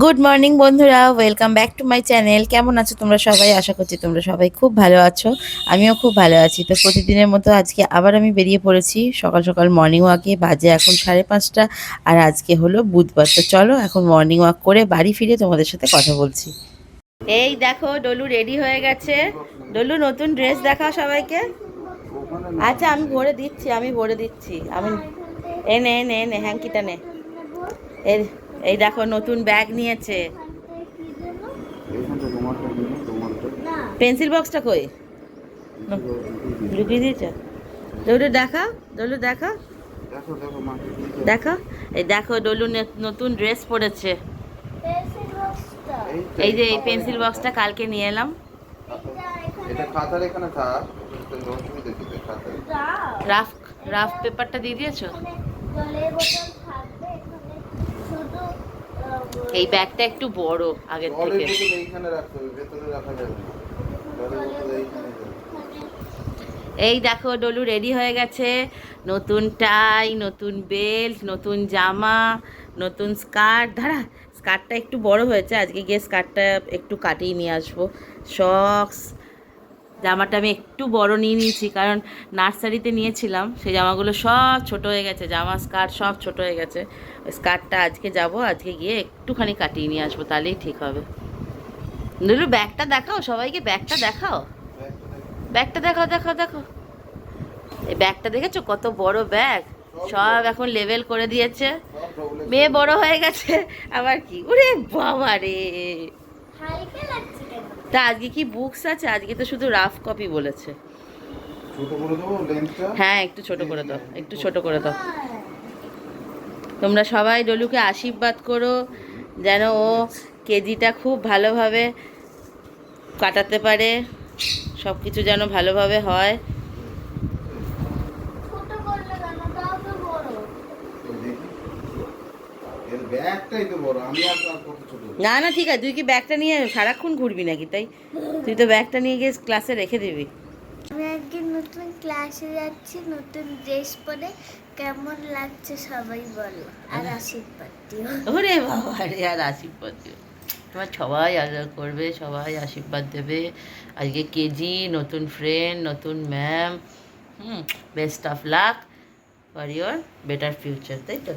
Good morning বন্ধুরা। Welcome back to my channel কেমন আছো তোমরা সবাই? আশা করছি তোমরা সবাই খুব ভালো আছো। আমিও খুব ভালো আছি। তো প্রতিদিনের মতো আজকে আবার আমি বেরিয়ে পড়েছি। সকাল সকাল মর্নিং ওয়াকে বাজে এখন সাড়ে পাঁচটা, আর আজকে হলো বুধবার। তো চলো এখন মর্নিং ওয়াক করে বাড়ি ফিরে তোমাদের সাথে কথা বলছি। এই দেখো, ডলু রেডি হয়ে গেছে। ডলু, নতুন ড্রেস দেখা সবাইকে। আচ্ছা আমি ভরে দিচ্ছি, আমি ভরে দিচ্ছি। আমি এ নে নে নে হ্যাঙ্কিটা নে। এই এই দেখো নতুন ব্যাগ নিয়েছে। পেন্সিল বক্সটা কই? লুকিয়ে দিয়েছ? ডলু দেখা ডলু দেখা। দেখো দেখো দেখা? এই দেখো ডলু নতুন ড্রেস পরেছে। এই যে এই পেন্সিল বক্সটা কালকে নিয়ে এলাম। রাফ রাফ পেপারটা দিয়ে দিয়েছ? এই ব্যাগটা একটু বড় আগের থেকে। এই দেখো ডলু রেডি হয়ে গেছে। নতুন টাই নতুন বেল্ট নতুন জামা নতুন স্কার্ট ধারা স্কার্টটা একটু বড় হয়েছে আজকে গিয়ে স্কার্টটা একটু কাটিয়ে নিয়ে আসব। শক্স জামাটা আমি একটু বড় নিয়ে নিয়েছি, কারণ নার্সারিতে নিয়েছিলাম। সেই জামাগুলো সব ছোট হয়ে গেছে, জামা, স্কার্ট সব ছোট হয়ে গেছে। ওই স্কার্টটা আজকে যাব, আজকে গিয়ে একটুখানি কাটিয়ে নিয়ে আসব, তাহলেই ঠিক হবে। দুলু ব্যাগটা দেখাও, সবাইকে ব্যাগটা দেখাও। ব্যাগটা দেখাও দেখাও দেখো এই ব্যাগটা দেখেছ? কত বড় ব্যাগ। সব এখন লেভেল করে দিয়েছে। মেয়ে বড় হয়ে গেছে, আবার কি? ওরে বাবা রে। তা আজকে কি বুকস আছে? আজকে তো শুধু রাফ কপি বলেছে। হ্যাঁ একটু ছোট করে দাও একটু ছোট করে দাও। তোমরা সবাই ডলুকে আশীর্বাদ করো যেন ও কেজিটা খুব ভালোভাবে কাটাতে পারে সব কিছু যেন ভালোভাবে হয় তো দেখি এর ব্যাগটাই তো বড় আমি আর আর কত ছোট? না না ঠিক আছে তুই কি ব্যাগটা নিয়ে সারাক্ষণ ঘুরবি নাকি তাই? তুই তো ব্যাগটা নিয়ে গিয়ে ক্লাসে রেখে দিবি। আমি একদিন নতুন ক্লাসে যাচ্ছি নতুন ড্রেস পরে। কেমন লাগছে সবাই বলো আর আশীর্বাদ দিও ওরে বাবা রে আর আশীর্বাদ দিও তোমার সবাই আদর করবে সবাই আশীর্বাদ দেবে। আজকে কেজি নতুন ফ্রেন্ড নতুন ma'am hmm best of luck for your better future তাই তো?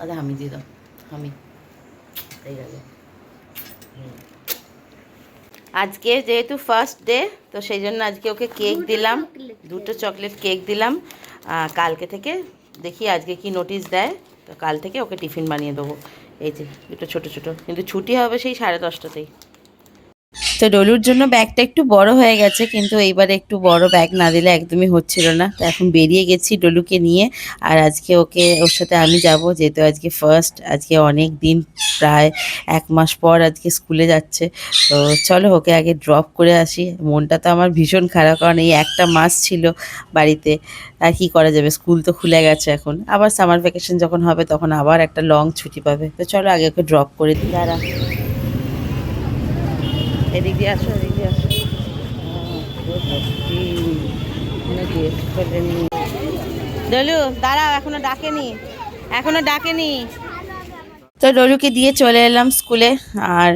আরে আমি দিয়ে দাও গেল। আজকে যেহেতু ফার্স্ট ডে তো সেই জন্য আজকে ওকে কেক দিলাম। দুটো চকলেট কেক দিলাম। কালকে থেকে দেখি আজকে কি নোটিশ দেয়। তো কাল থেকে ওকে টিফিন বানিয়ে দেবো। এই যে দুটো ছোটো ছোটো। কিন্তু ছুটি হবে সেই সাড়ে দশটাতেই। তো ডলুর জন্য ব্যাগটা একটু বড় হয়ে গেছে, কিন্তু এইবার একটু বড় ব্যাগ না দিলে একদমই হচ্ছিল না। তো এখন বেরিয়ে গেছি ডলুকে নিয়ে, আর আজকে ওকে, ওর সাথে আমি যাব, যেহেতু আজকে ফার্স্ট আজকে অনেক দিন প্রায় এক মাস পর আজকে স্কুলে যাচ্ছে। তো চলো ওকে আগে ড্রপ করে আসি। মনটা তো আমার ভীষণ খারাপ, কারণ এই একটা মাস ছিল বাড়িতে। আর কি করা যাবে? স্কুল তো খুলে গেছে এখন। আবার সামার ভ্যাকেশন যখন হবে, তখন আবার একটা লং ছুটি পাবে। তো চলো আগে ওকে ড্রপ করে দিই। দাঁড়া। এদিক দিয়ে আসো, এদিক দিয়ে আসো। ডলু, দাঁড়াও, এখনও ডাকেনি এখনও ডাকেনি। তো ডলুকে দিয়ে চলে এলাম স্কুলে, আর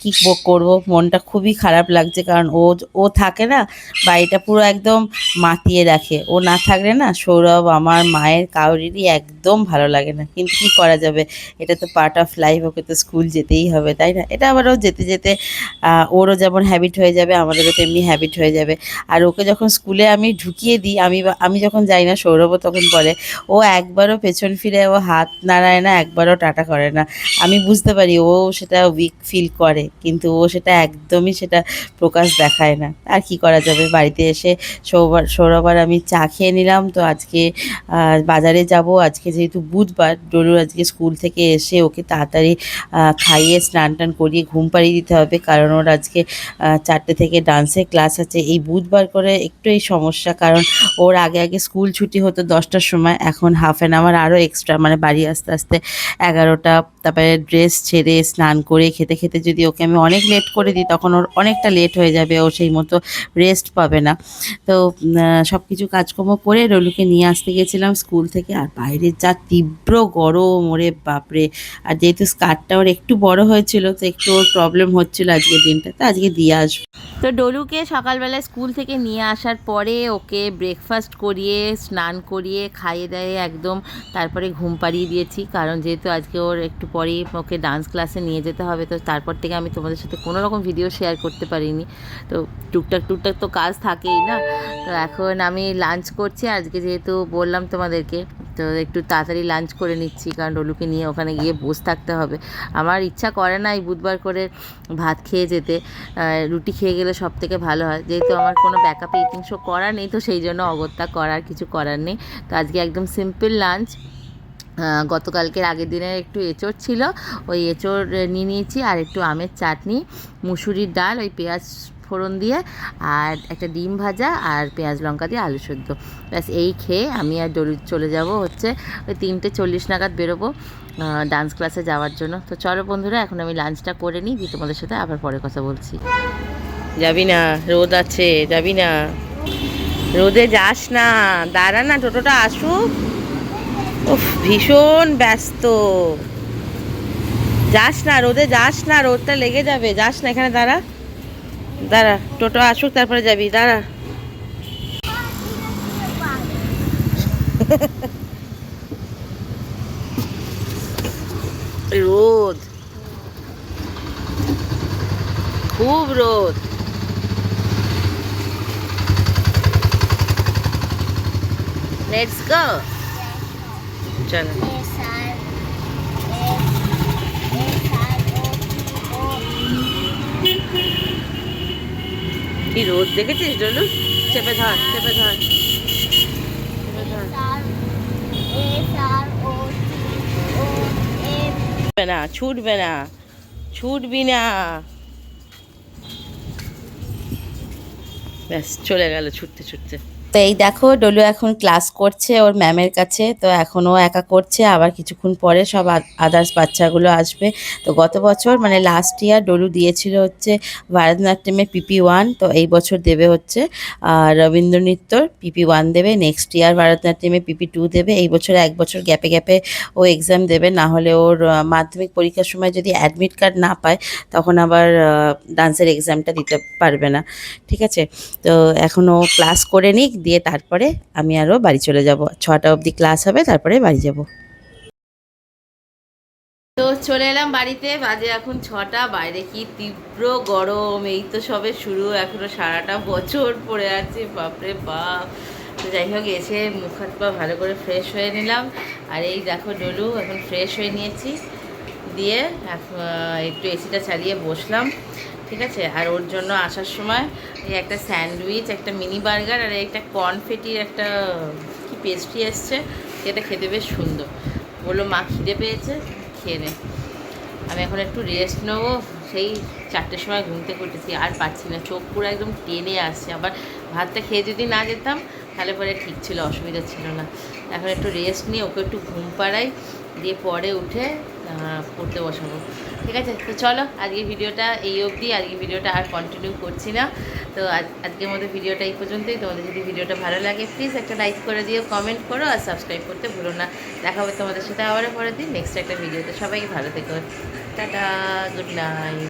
কি করব? মনটা খুবই খারাপ লাগছে কারণ ও ও থাকে না, বাড়িটা পুরো একদম মাতিয়ে রাখে। ও না থাকলে না সৌরভ আমার মায়ের কাউরিরই একদম ভালো লাগে না। কিন্তু কি করা যাবে? এটা তো পার্ট অফ লাইফ ওকে তো স্কুল যেতেই হবে, তাই না? এটা আবারও যেতে যেতে ওরও যেমন হ্যাবিট হয়ে যাবে, আমাদেরও তেমনি হ্যাবিট হয়ে যাবে। আর ওকে যখন স্কুলে আমি ঢুকিয়ে দিই, আমি আমি যখন যাই না, সৌরভও তখন বলে, ও একবারও পেছন ফিরে, ও হাত নাড়ায় না, একবারও টাটা করে না। আমি বুঝতে পারি ও সেটা উইক ফিল করে। কিন্তু ও সেটা একদমই সেটা প্রকাশ দেখায় না। আর কি করা যাবে? বাড়িতে এসে সৌবার, সৌরভ আর আমি চা খেয়ে নিলাম। তো আজকে বাজারে যাব। আজকে যেহেতু বুধবার, ডলুর আজকে স্কুল থেকে এসে ওকে তাড়াতাড়ি খাইয়ে স্নান টান করিয়ে ঘুম পাড়িয়ে দিতে হবে। কারণ ওর আজকে চারটে থেকে ডান্সের ক্লাস আছে। এই বুধবার করে একটু এই সমস্যা। কারণ ওর আগে আগে স্কুল ছুটি হতো দশটার সময়। এখন হাফ অ্যান আওয়ার আরও এক্সট্রা মানে বাড়ি আসতে আসতে এগারোটা, তারপরে ড্রেস ছেড়ে স্নান করে খেতে খেতে যদি ওকে ওকে আমি অনেক লেট করে দিই, তখন ওর অনেকটা লেট হয়ে যাবে, ও সেই মতো রেস্ট পাবে না। তো সব কিছু কাজকর্ম করে রলুকে নিয়ে আসতে গেছিলাম স্কুল থেকে, আর বাইরে যা তীব্র গরম, ওরে বাপরে! আর যেহেতু স্কার্টটা ওর একটু বড় হয়েছিল, তো একটু ওর প্রবলেম হচ্ছিল আজকের দিনটা তো আজকে দিয়ে আসব। তো ডলুকে সকালবেলা স্কুল থেকে নিয়ে আসার পরে ওকে ব্রেকফাস্ট করিয়ে, স্নান করিয়ে, খাইয়ে দেয়ে একদম তারপরে ঘুম পাড়িয়ে দিয়েছি। কারণ যেহেতু আজকে ওর একটু পরেই ওকে ডান্স ক্লাসে নিয়ে যেতে হবে, তো তারপর থেকে আমি তোমাদের সাথে কোনো রকম ভিডিও শেয়ার করতে পারিনি। তো টুকটাক টুকটাক তো কাজ থাকেই না। তো এখন আমি লাঞ্চ করছি। আজকে যেহেতু বললাম তোমাদেরকে তো একটু তাড়াতাড়ি লাঞ্চ করে নিচ্ছি, কারণ ডলুকে নিয়ে ওখানে গিয়ে বসে থাকতে হবে। আমার ইচ্ছা করে না এই বুধবার করে ভাত খেয়ে যেতে। রুটি খেয়ে গেলে সব থেকে ভালো হয়। যেহেতু আমার কোনো ব্যাকআপে ইটিং শো করা নেই, তো সেই জন্য অগত্যা করার কিছু করার নেই। তো আজকে একদম সিম্পল লাঞ্চ গতকালকের আগের দিনের একটু এঁচড় ছিল। ওই এঁচড় নিয়ে নিয়েছি, আর একটু আমের চাটনি, মুসুরির ডাল, ওই পেঁয়াজ ফোড়ন দিয়ে আর একটা ডিম ভাজা আর পেঁয়াজ লঙ্কা দিয়ে আলু সেদ্ধ। ব্যাস, এই খেয়ে আমি আর ডলি চলে যাব হচ্ছে ওই তিনটে চল্লিশ নাগাদ বেরোবো ডান্স ক্লাসে যাওয়ার জন্য। তো চলো বন্ধুরা, এখন আমি লাঞ্চটা করে নিই, দিয়ে তোমাদের সাথে আবার পরে কথা বলছি। যাবি না, রোদ আছে, যাবি না। রোদে যাস না, দাঁড়া না, টোটোটা আসুক। উফ, ভীষণ ব্যস্ত। যাস না, রোদে যাস না, রোদটা লেগে যাবে, যাস না এখানে দাঁড়া। দাঁড়া টোটো আসুক তারপরে যাবি দাঁড়া। রোদ। খুব রোদ। লেটস গো চলো এস আর এস আর ও কি রোদ দেখেছিস, ডলু? চেপে ধর চেপে ধর। ছুটবে না ছুটবে না, ছুটবি না। ব্যাস, চলে গেল ছুটতে ছুটতে। তো এই দেখো, ডলু এখন ক্লাস করছে ওর ম্যামের কাছে। তো এখন ও একা করছে, আবার কিছুক্ষণ পরে সব আদার্স বাচ্চাগুলো আসবে। তো গত বছর মানে লাস্ট ইয়ার ডলু দিয়েছিল হচ্ছে ভারতনাট্যমের পিপি ওয়ান তো এই বছর দেবে হচ্ছে, আর রবীন্দ্র নৃত্যর পিপি ওয়ান দেবে। নেক্সট ইয়ার ভারতনাট্যমে পিপি টু দেবে। এই বছর এক বছর গ্যাপে গ্যাপে ও এক্সাম দেবে। না হলে ওর মাধ্যমিক পরীক্ষার সময় যদি অ্যাডমিট কার্ড না পায়, তখন আবার ডান্সের এক্সামটা দিতে পারবে না। ঠিক আছে? তো এখনও ক্লাস করে নিক। দিয়ে তারপরে আমি আরও বাড়ি চলে যাব। ছটা অবধি ক্লাস হবে, তারপরে বাড়ি যাব। তো চলে এলাম বাড়িতে, বাজে এখন ছটা, বাইরে কি তীব্র গরম, এই তো সবে শুরু, এখনও সারাটা বছর পড়ে আছে, বাপরে বাপ। তো যাই হোক, এসে মুখ হাত পা ভালো করে ফ্রেশ হয়ে নিলাম। আর এই দেখো ডলু, এখন ফ্রেশ হয়ে নিয়েছি। দিয়ে একটু এসিটা চালিয়ে বসলাম। ঠিক আছে? আর ওর জন্য আসার সময় এই একটা স্যান্ডউইচ, একটা মিনি বার্গার আর একটা কর্নফেটির একটা কি পেস্ট্রি এসছে যেটা খেতে বেশ সুন্দর। বলল, মা, খিদে পেয়েছে? খেয়ে নে। আমি এখন একটু রেস্ট নেব। সেই চারটের সময় ঘুম থেকে উঠেছি, আর পাচ্ছি না। চোখ পুরো একদম টেনে আসছে। আবার ভাতটা খেয়ে যদি না যেতাম, তাহলে পরে ঠিক ছিল, অসুবিধা ছিল না। এখন একটু রেস্ট নিয়ে ওকে একটু ঘুম পাড়াই, দিয়ে পরে উঠে পড়তে বসাবো। ঠিক আছে, তো চলো আজকে ভিডিওটা এই অবধি আজকে ভিডিওটা আর কন্টিনিউ করছি না। তো আজ- আজকের মতো ভিডিওটা এই পর্যন্তই। তোমাদের যদি ভিডিওটা ভালো লাগে প্লিজ একটা লাইক করে দিও কমেন্ট করো আর সাবস্ক্রাইব করতে ভুলো না। দেখা হবে তোমাদের সাথে আবারও পরের দিন নেক্সট একটা ভিডিওতে। সবাই ভালো থেকো। Tata good night